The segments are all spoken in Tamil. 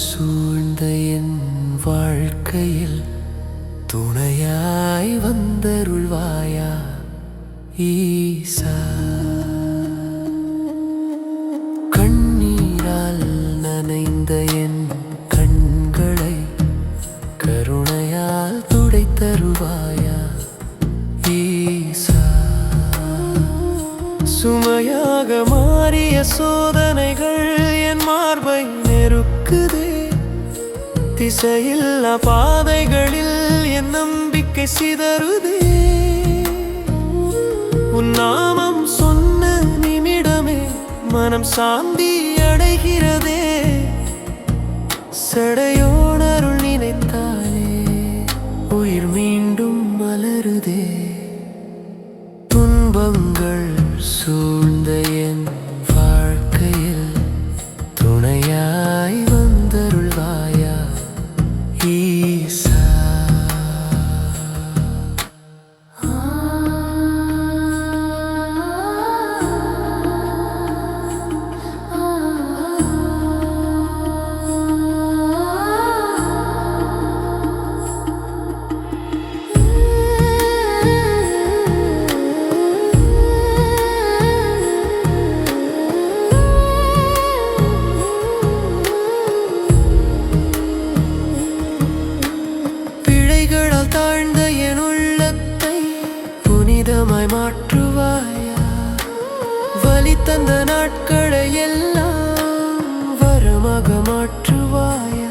சூழ்ந்த என் வாழ்க்கையில் துணையாய் வந்தருள்வாயா ஈசா? கண்ணீரால் நனைந்த என் கண்களை கருணையால் துடைத்தருவாயா ஈசா? சுமையாக மாறிய சோதனைகள் என் மார்பை நெருக்குதே திசையில்லா பாதைகளில் என் நம்பிக்கை சிதறுதே. உன் நாமம் சொன்ன நிமிடமே மனம் சாந்தி அடைகிறதே. சடையோனருள் நினைத்தாலே உயிர் மீண்டும் மலருதே. துன்பங்கள் சூழ்ந்த பிழைகளால் தாழ்ந்த என் உள்ளத்தை புனிதமாய் மாற்றுவாயா? வலி தந்த நாட்களை எல்லாம் வரமாக மாற்றுவாயா?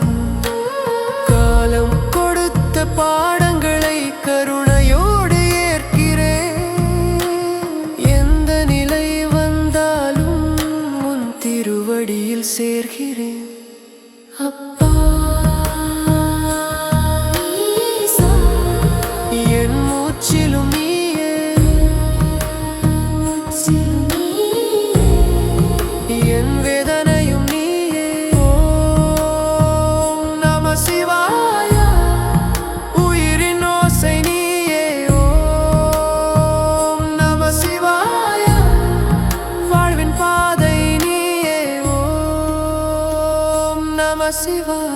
காலம் கொடுத்த பாடங்களை கருணையோடு ஏற்கிறேன். எந்த நிலை வந்தாலும் உன் திருவடியில் சேர்கிறேன். அப்பா passera.